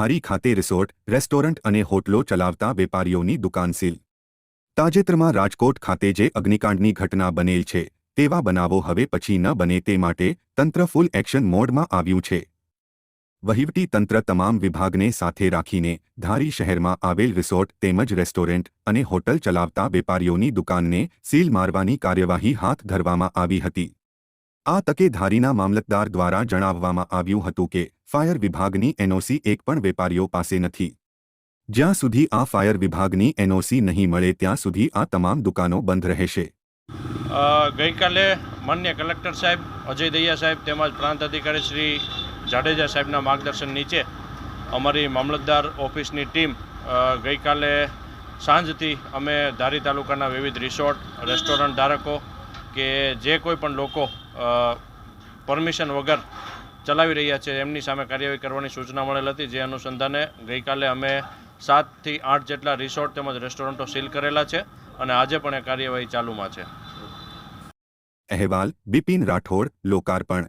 ધારી ખાતે resort, restaurant અને હોટલો ચલાવતા વેપારીઓની દુકાન સીલ. તાજેતરમાં રાજકોટ ખાતે જે અગ્નિકાંડની ઘટના બનેલ છે, તેવા બનાવો હવે પછી ન બને તે માટે તંત્ર ફૂલ એક્શન મોડમાં આવ્યું છે. વહીવટી તંત્ર તમામ વિભાગને સાથે રાખીને ધારી શહેરમાં આવેલ રિસોર્ટ તેમજ રેસ્ટોરન્ટ અને હોટલ ચલાવતા વેપારીઓની દુકાનને સીલ મારવાની કાર્યવાહી હાથ ધરવામાં આવી હતી. આ તકે ધારીના મામલતદાર દ્વારા જણાવવામાં આવ્યું હતું કે ફાયર વિભાગની એનઓસી એક પણ વેપારીઓ પાસે નથી. જ્યાં સુધી આ ફાયર વિભાગની એનઓસી નહીં મળે ત્યાં સુધી આ તમામ દુકાનો બંધ રહેશે. ગઈકાલે માન્ય કલેક્ટર સાહેબ અજય દૈયા સાહેબ તેમજ પ્રાંત અધિકારી શ્રી જાડેજા સાહેબના માર્ગદર્શન નીચે અમારી મામલતદાર ઓફિસની ટીમ ગઈકાલે સાંજથી અમે ધારી તાલુકાના વિવિધ રિસોર્ટ, રેસ્ટોરન્ટ ધારકો કે જે કોઈ પણ લોકો પરમિશન વગર ચલાવી રહ્યા છે. એમની સામે કાર્યવાહી કરવાની સૂચના મળેલ હતી. જે અનુસંધાને ગઈકાલે અમે સાતથી આઠ જેટલા રિસોર્ટ તેમજ રેસ્ટોરન્ટો સીલ કરેલા છે અને આજે પણ એ કાર્યવાહી ચાલુમાં છે. અહેવાલ, બિપિન રાઠોડ, લોકાર્પણ.